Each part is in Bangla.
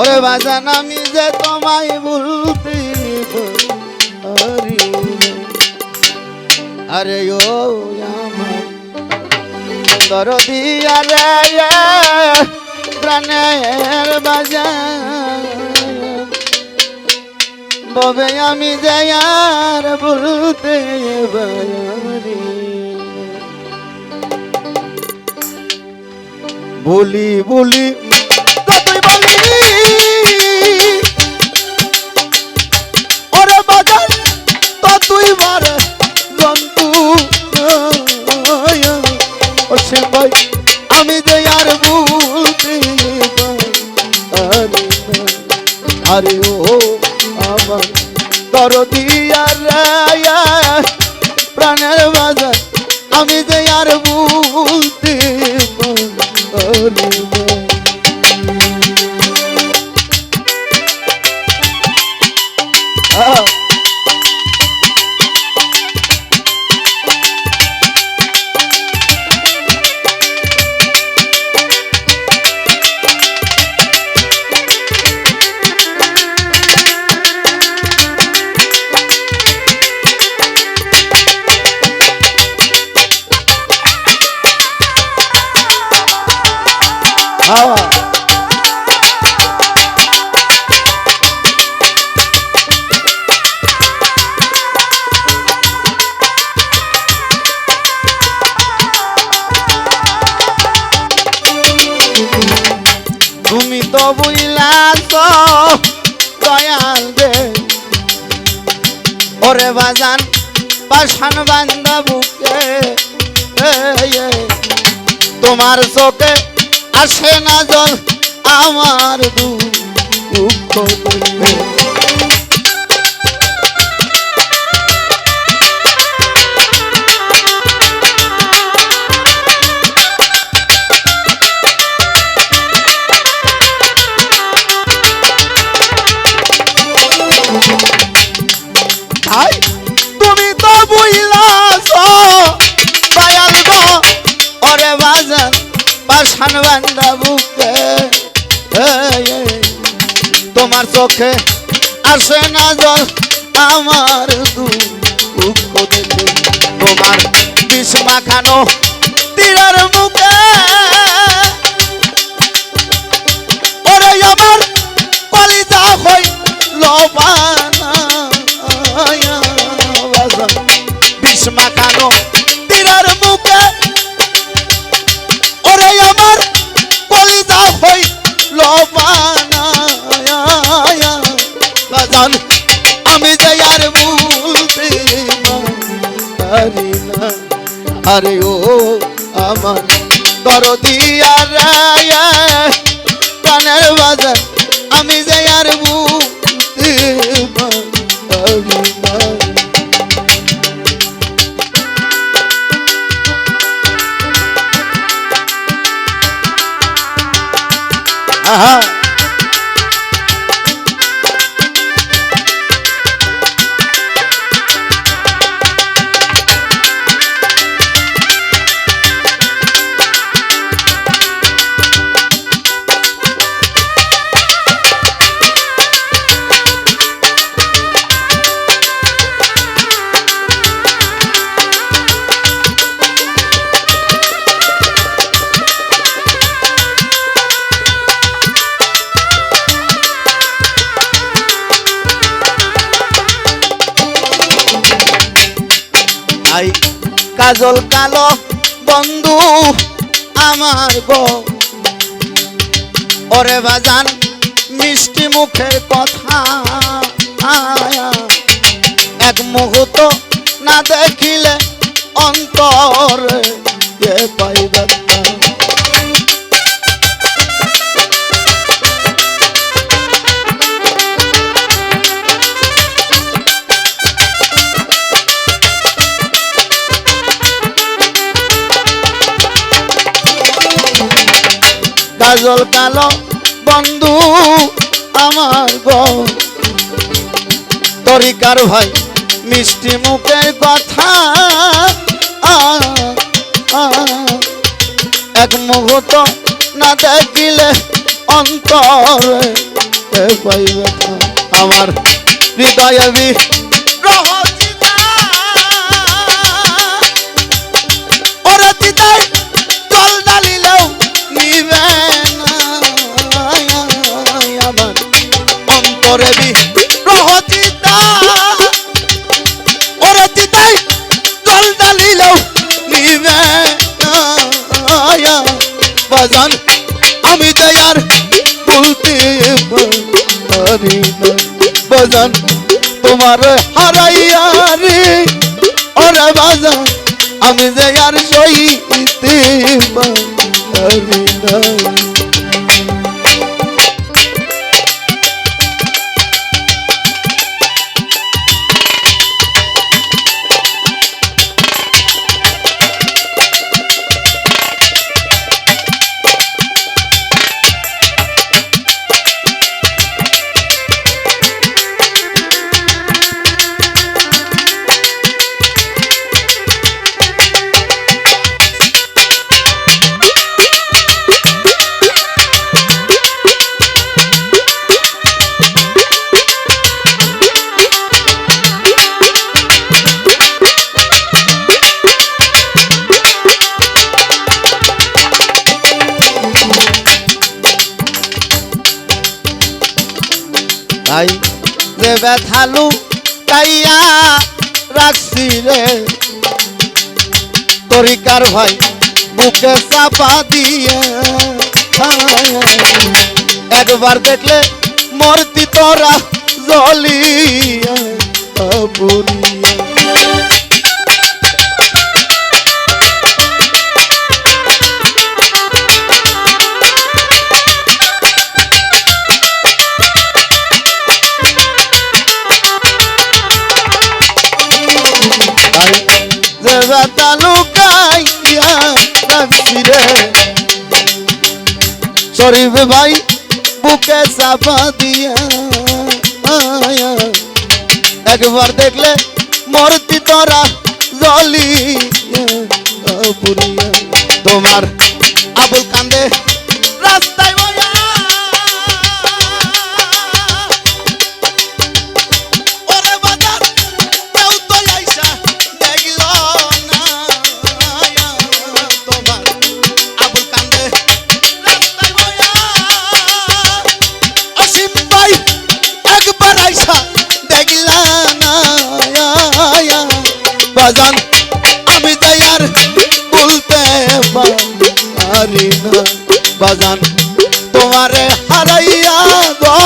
ওরে বাজান, আমি যে তোমায় বলতে। আরে ও দরদি, আরে প্রাণের বাজান ববে আমি যে বলতে বলি বলি অসীম ভাই আমি যে আর বলতে আরে ও আমার দরদি আহ। তুমি তো বুঝলাস দয়াল দে ওরে বাজান পাশান এ, তোমার চোখে আসে না জল আমার দুঃখ। পাশান বান্দা বুকে। তোমার চোখে আসে না জল, আমার দুঃখ দেখে তোমার বিষ মাখানো তীরের মুখে আরে ও আমার দরদি আর কানের বাজার আমি যে আই কাজল কালো বন্ধু আমার গো ওরে বাজান, মিষ্টি মুখের কথা এক মুহূর্ত না দেখিলে অন্তর পাইবে কাজল কালো বন্ধু আমার গো তরিকার ভাই, মিষ্টি মুখের কথা। এক মুহূর্ত না দেখিলে অন্তর আমার হৃদয়ে বি তোমার হারাইয়ারে ওরে বাজান আমি যে আর সইতে পারি না তাই যে ব্যথালু তাইয়া রাখছি রে তরিকার ভাই বুকে চাপা দিয়ে একবার দেখলে মরতি তোরা জলিয়া পুরিয়া শরীফ ভাই বুকে চাপা দিয়া একবার দেখলে মরতি তোরা জলি তোমার আবুল কান্দে পারি না বাজান। তোমারে হারাইয়া গো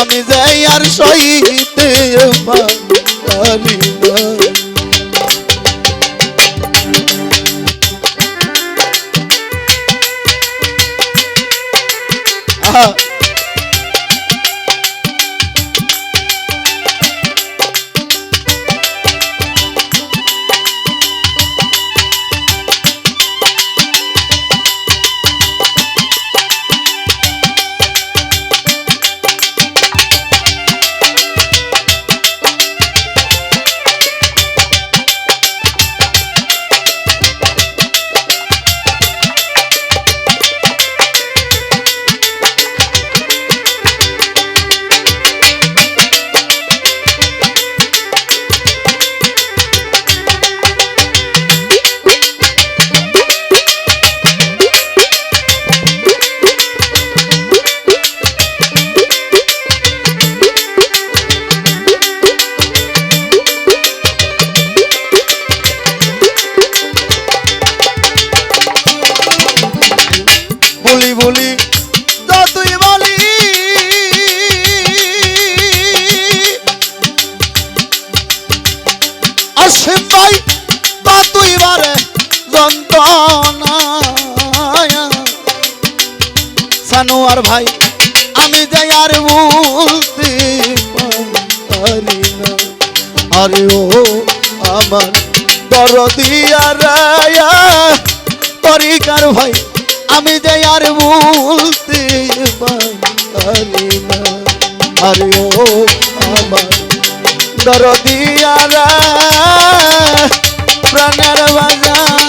আমি যাই আর সইতে পারি না। ভাই, আমি যাই আর বলতে পারি না। আরে ও আমার দরদিয়া রায়া তরিকার ভাই, আমি যে আর বলতে পারি না। আরে ও আমার দরদিয়া রা প্রাণের বাজার